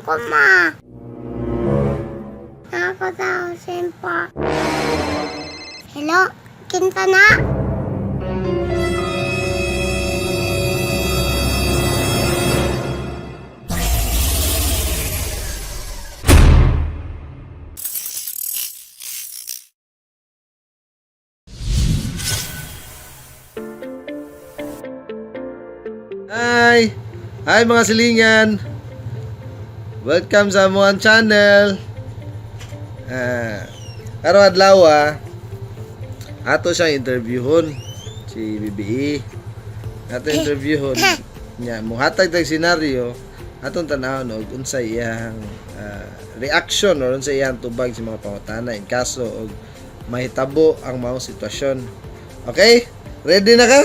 ko ma. Ako daw, simpa. Hello? Kinta na? Hi! Hi mga silingan! Welcome sa among channel! Ah, araw adlaw ah, ato siyang interviewon si BBE. Ato interviewon niya mo hatag tag senaryo atong tanawon og unsay iyang ah, reaction or unsay iyang tubag sa mga pangutana in kaso og mahitabo ang maong sitwasyon. Okay? Ready na ka?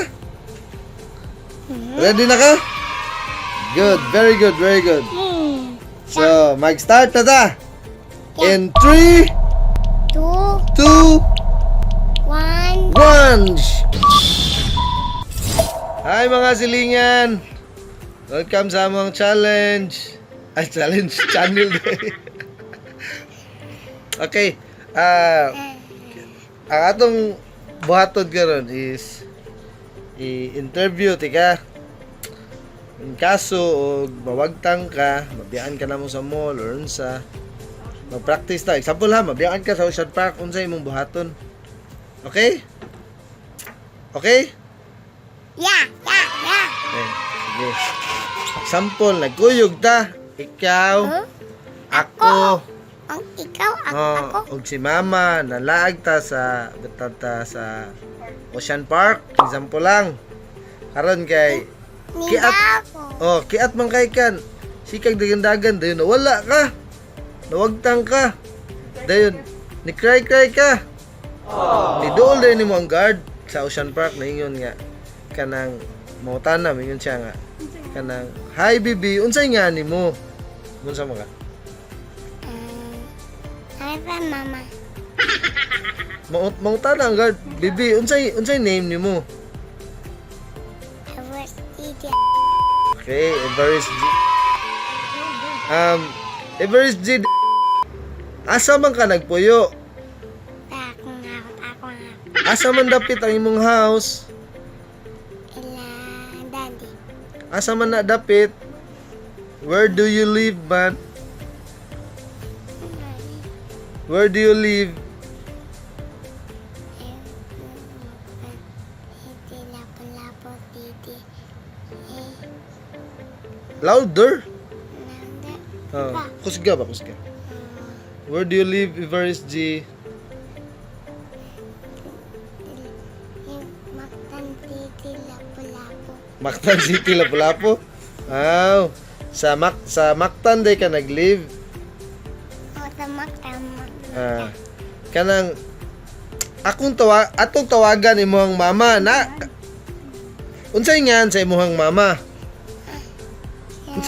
Ready na ka? Good, very good, very good. Mag-start na ta. In 3, Two, 2, one. 1. Hi mga silingan. Welcome sa among challenge. Ay, challenge channel day. okay. Ah, ang atong buhaton karon is i-interview tika in kaso og mawagtang ka mabiyaan ka na mo sa mall or unsa mag-practice ta example ha mabiyaan ka sa Ocean Park unsa imong buhaton? Okay? Okay? Yeah, yeah, yeah. okay sige. Example nagkuyog ta ikaw Huh? ako. Ang ikaw, ang Oh, ako. og si mama nalaag ta sa ta sa Ocean Park. Example lang. Karon kay Kiat. oh kiat man kay kan. Sikag dagan-dagan dayon wala ka. Nawagtang ka. Dayon ni cry cry ka. Ni dool din mo ang guard sa Ocean Park na ingon nga kanang mautana mingon siya nga kanang hi bibi unsay nga nimo? Unsa mo ka? Um, Hi pa, mama. Maut mautana ang guard. Bibi unsay unsay name nimo Okay, Everest G. Um, Everest G. Asa man ka nagpuyo? Ako nga ako, nga. Asa man dapit ang imong house? Ila, daddy. Asa man na dapit? Where do you live, man? Where do you live? Louder. Oh, kusga ba, kusga. Where do you live, Everest G? Yung maktan titi, lapo-lapo. Mactan City, Lapu-Lapu? Wow. Sa Mac sa Mactan day ka nag-live? O, tamak, tamak. Ah, kanang akong tawa atong tawagan imong mama na unsay nga sa imong mama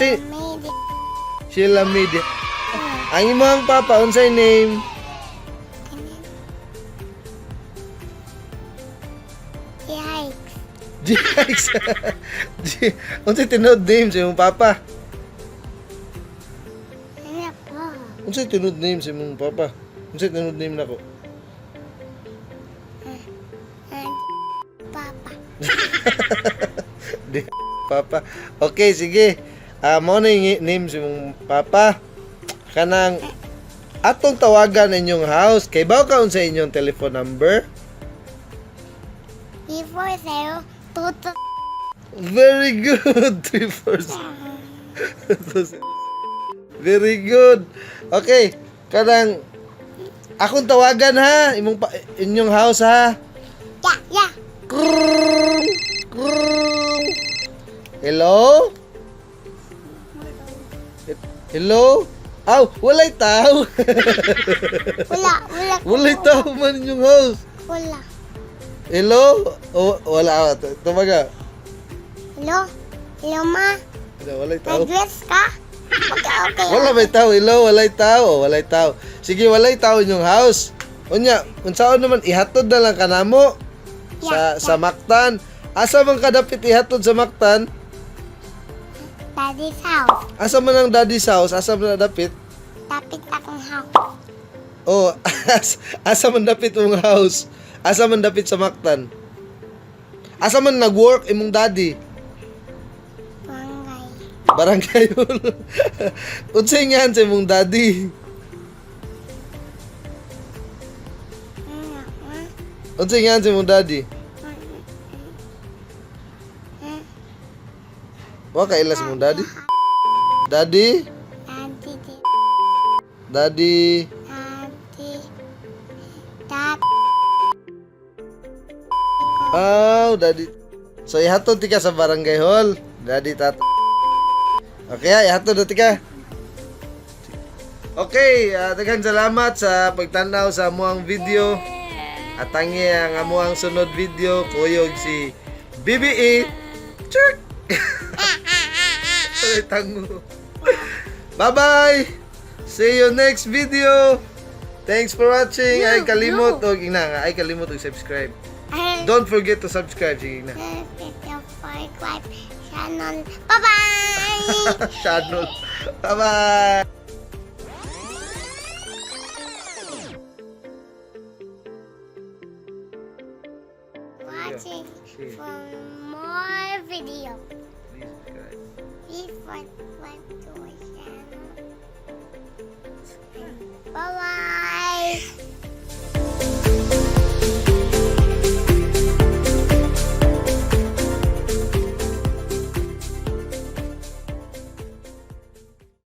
Unsay- Mami, di. Sheila Mid ang imong papa unsay name Yikes. G- unsay tinud name sa imong papa Ano po? unsay tinud name sa imong papa unsay tinud name nako Ah, Papa. Di papa okay sige ah mo na yung name sa imong papa kanang atong tawagan inyong house kay baw ka unsa inyong telephone number Before sa'yo, tuto. Very good. Three fours. Very good. Okay. Kanang akong tawagan ha. Imong pa, inyong house ha. Krrrr, krrrr. Hello? Hello? Aw, walay tao. Wala, wala. walay tao man inyong house. Wala. Hello? O, wala. Tumaga. Hello? Hello, ma? Wala, walay tao. Nag-dress ka? Okay, okay. Wala may tao, hello, walay tao, walay tao. Sige, walay tao inyong house. Unya, unsaon naman ihatod na lang kanamo sa Yeah, sa Mactan. Asa man kadapit ihatod sa Mactan? Daddy's house. Asa man ang daddy's house? Asa man dapit? Tapit akong house. Oh, as, asa man dapit mong house? Asa man dapit sa Mactan? Asa man nag-work imong daddy? Barangay. Barangay yun. Unsay nga sa imong daddy? Unsay nga sa imong daddy? Wa ka ila sa imong daddy? Daddy? Daddy, Oh, daddy. So ihatod ti ka sa barangay hall. Daddy tat. Okay, ihatod na ti ka. Okay, uh, daghang salamat sa pagtanaw sa amuang video. At tangi ang amuang sunod video kuyog si BBE. Chirk! Ay, tango. Bye-bye! See you next video! Thanks for watching. Ay kalimot og ina nga ay kalimot og subscribe. Don't forget to subscribe, sige na. subscribe channel. Bye-bye! Channel. Bye-bye! Watching for more video. Please subscribe. Please subscribe to my channel. Bye-bye!